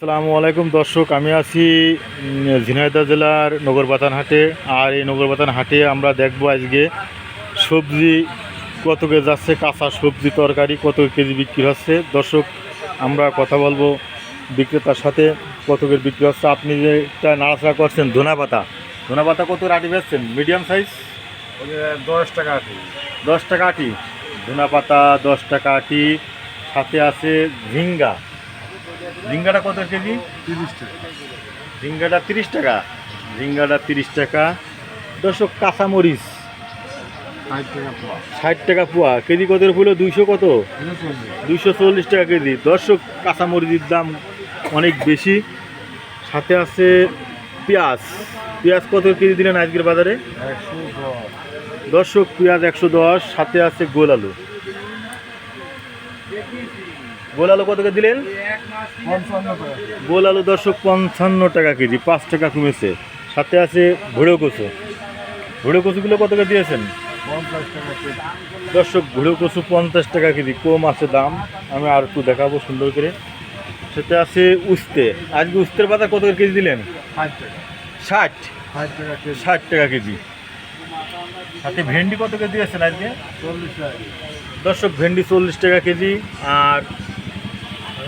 আসসালামু আলাইকুম দর্শক আমি আছি ঝিনাইদা জেলার নগরবাতান হাটে আর এই নগরবাতান হাটে আমরা দেখব আজকে সবজি কত কে যাচ্ছে কাঁচা সবজি তরকারি কত কেজি বিক্রি হচ্ছে। দর্শক আমরা কথা বলব বিক্রেতার সাথে কত কেজি বিক্রি হচ্ছে। আপনি যেটা নাড়াচাড়া করছেন ধনা পাতা। ধনা পাতা কত আটি বেচছেন? Medium size? দশ টাকা আছে দশ টাকা আটি। ধনা পাতা দশ টাকা আটি। সাথে আছে ঝিঙ্গা। ঝিঙ্গাটা কত কেজি? তিরিশ টাকা। ঝিঙ্গাটা তিরিশ টাকা। ঝিঙ্গাটা তিরিশ টাকা। দর্শক কাঁচামরিচ। ষাট টাকা পোয়া। ষাট টাকা পোয়া। কেজি কত ফুলো? দুইশো কত? দুইশো চল্লিশ। টাকা কেজি। দর্শক কাঁচামরিচের দাম অনেক বেশি। সাথে আছে পেঁয়াজ। পেঁয়াজ কত কেজি দিলেন আজকের বাজারে? দর্শক পেঁয়াজ একশো দশ সাথে আছে গোল আলু। গোল আলু কত দিলেন? গোল আলু দর্শক পঞ্চান্ন টাকা কেজি, পাঁচ টাকা কমেছে। সাথে আছে ভুড়ো কচু। ভুড়ো কচুগুলো কত করে দিয়েছেন? দর্শক, ভুড়ো কচু পঞ্চাশ টাকা কেজি, কম আছে দাম। আমি আর একটু দেখাবো সুন্দর করে। সেটা আছে উস্তে। আজকে উস্তের পাতা কত কেজি দিলেন? ষাট। ষাট টাকা কেজি। কেজি সাথে ভেন্ডি কত করে দিয়েছেন আজকে? চল্লিশ টাকা দর্শক, ভেন্ডি চল্লিশ টাকা কেজি আর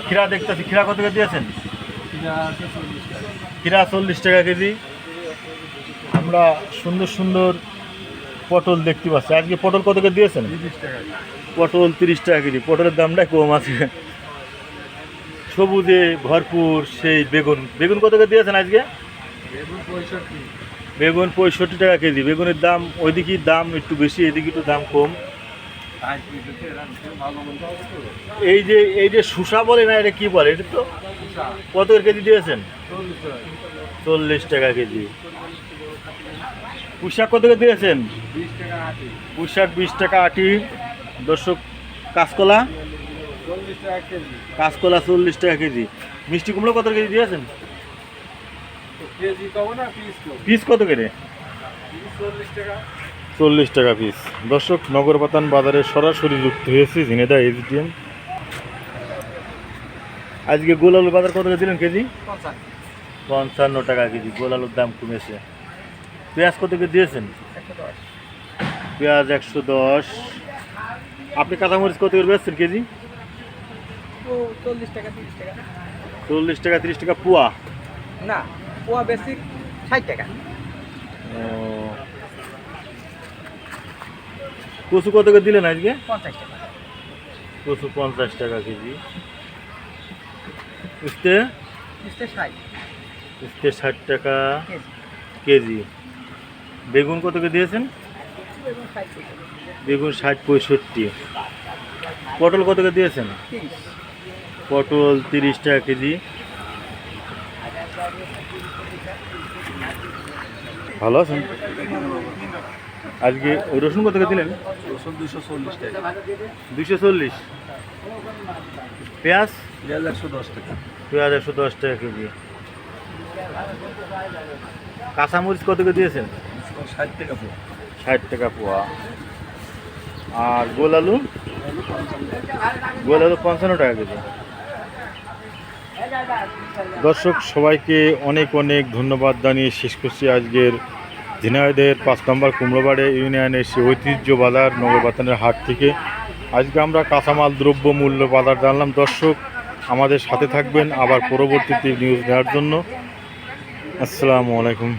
খিরা দেখতেছি খিরা কত করে দিয়েছেন খিরা চল্লিশ টাকা কেজি। আমরা সুন্দর সুন্দর পটল দেখতে পাচ্ছি। আজকে পটল কত করে দিয়েছেন? তিরিশ টাকা পটল তিরিশ টাকা কেজি। পটলের দামটা কম আছে। সবুজে ভরপুর সেই বেগুন। বেগুন কত করে দিয়েছেন আজকে? বেগুন পঁয়ষট্টি। বেগুন পঁয়ষট্টি টাকা কেজি। বেগুনের দাম ওইদিকে দাম একটু বেশি এদিকে একটু দাম কম। এই যে এই যে শুষা বলে না এটা কি বলে? এটা তো কত কেজি দিয়েছেন? চল্লিশ টাকা। কেজি। পুষাক কত কেজি দিয়েছেন? পুষাক বিশ টাকা আটি। দর্শক কাঁচকলা? কেজি। কাঁচকলা চল্লিশ টাকা কেজি। মিষ্টি কুমড়ো কত কেজি দিয়েছেন? কেজি পিস কত করে? চল্লিশ টাকা। চল্লিশ টাকা পিস দর্শক নগরপাতান বাজারে সরাসরি যুক্ত হয়েছে ঝিনেদা এসডিএম আজকে গোল আলুর বাজার কত করে দিলেন কেজি? পঞ্চান্ন টাকা কেজি গোল আলুর দাম কমেছে। পেঁয়াজ কত করে দিয়েছেন? পেঁয়াজ একশো দশ। আপনি কাঁচামরিচ কত করে বেচছেন কেজি? চল্লিশ টাকা তিরিশ টাকা। চল্লিশ টাকা তিরিশ টাকা পোয়া? না পোয়া বেশি ষাট টাকা। ও। কচু কত করে দিলেন আজকে? পঞ্চাশ টাকা। কচু পঞ্চাশ টাকা কেজি। উস্তে? বুঝতে ষাট। উস্তে ষাট টাকা কেজি। বেগুন কত করে দিয়েছেন? বেগুন ষাট পঁয়ষট্টি। পটল কত করে দিয়েছেন? পটল তিরিশ টাকা কেজি। ভালো আছেন? আজকে রসুন কত দিলেন? রসুন দুশো চল্লিশ টাকা। দুশো চল্লিশ। পেঁয়াজ? পেঁয়াজ একশো দশ টাকা। পেঁয়াজ একশো দশ টাকা কেজি। কাঁচামরিচ কত করে দিয়েছেন? ষাট টাকা পোয়া। ষাট টাকা পোয়া। আর গোল আলু? গোল আলু পঞ্চান্ন টাকা কেজি। দর্শক সবাইকে অনেক অনেক ধন্যবাদ জানিয়ে শেষ করছি আজকের ঝিনাইদের পাঁচ নম্বর কুমড়োবাড়ে ইউনিয়নের সে ঐতিহ্য বাজার নগরবাতানের হাট থেকে আজকে আমরা কাঁচামাল দ্রব্য মূল্য বাজার জানলাম। দর্শক, আমাদের সাথে থাকবেন আবার পরবর্তীতে নিউজ নেওয়ার জন্য। আসসালামু আলাইকুম।